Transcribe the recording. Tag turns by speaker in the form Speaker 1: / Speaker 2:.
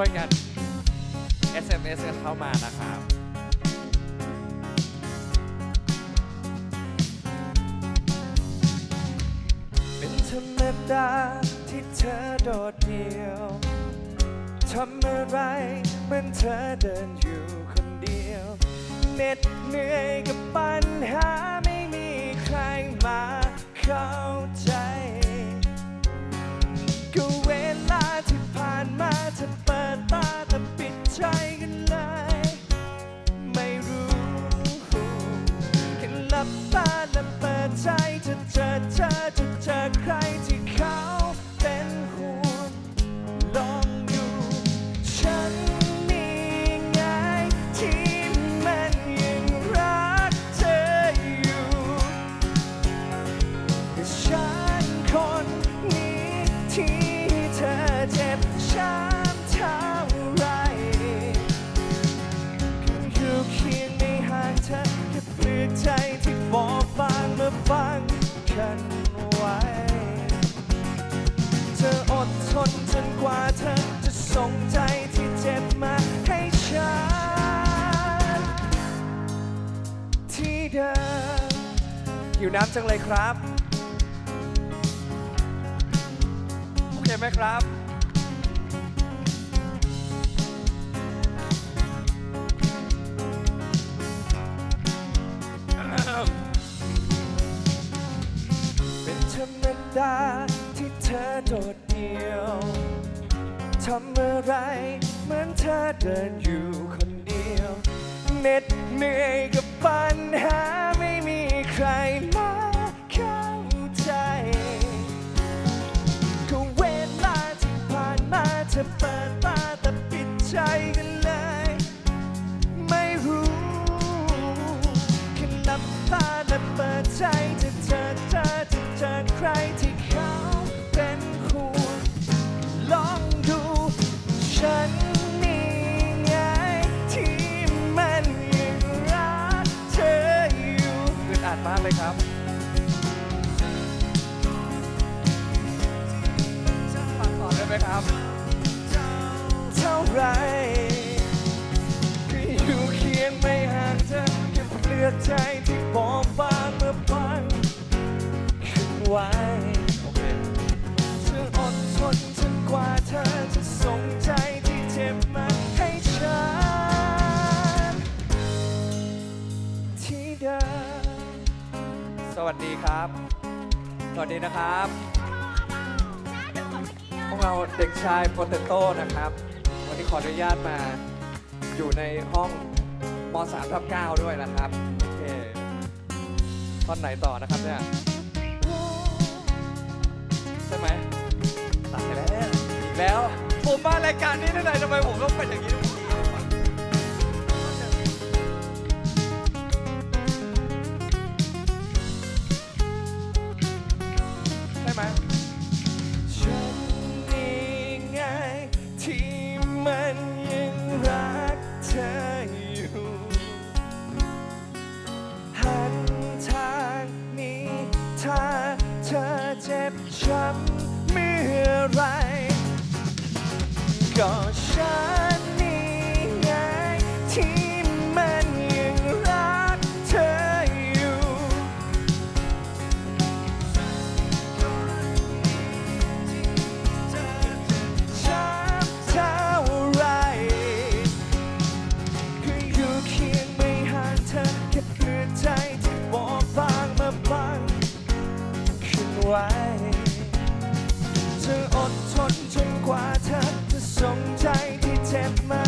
Speaker 1: ช่วยกัน SMS กันเข้ามานะครับ
Speaker 2: เป็นธรรมดาที่เธอโดดเดี่ยวทำอะไรเหมือนเธอเดินอยู่คนเดียวเหน็ดเหนื่อยกับ ใจจะเจอเธอจะเจอใครที่เขาเป็นห่วงลองดูฉันมีไงที่มันยังรักเธออยู่ฉันคนนี้ที่เธอเจ็บช้ำเท่าไรก็อยู่เคียงไม่ห่างเธอแค่เปลือกใจ กว่าเธอจะส่งใจที่เจ็บมาให้ฉัน ที่เดิมหิวน้ำจังเลยครับ โอเคไหมครับเป็นธรรมดา ธอโดดเดี่ยวทำอะไรเหมือนเธอเดินอยู่คนเดียวเหน็ดเหนื่อยกับปัญหาไม่มีใครมาเข้าใจก็เวลาที่ผ่านมาเธอเปิดตาแต่ปิดใจกันเลย ไม่รู้แค่หลับตาและเปิดใจ ครับ เท่าไรก็อยู่เคียงไม่ห่างเธอแค่เปลือกใจที่บอบบางเมื่อฟังขึ้นไว้
Speaker 1: โอเธ
Speaker 2: ออดทนจนกว่าเธอจะส่งใจที่เจ็บมาให้ฉันที่เดิม
Speaker 1: สวัสดีครับ สวัสดีนะครับ พวกเราเด็กชายโปเตโต้นะครับ วันนี้ขออนุญาตมาอยู่ในห้องม3ทับ9ด้วยนะครับโอเคท่อนไหนต่อนะครับเนี่ยใช่ไหมตายแล้วอีกแล้ว ผมมารายการนี้ได้ไงทำไมผมต้องเป็นอย่างนี้ ก็
Speaker 2: ฉันนี่ไงที่มันยังรักเธออยู่ ช้บเท่าไรคืออยู่เคียงไม่ห่างเธอแค่เพื่อใจที่บอบบางมาบางขึ้นไว้ ธออดทนจนกว่าเธอจะสมใจที่เจ็บมา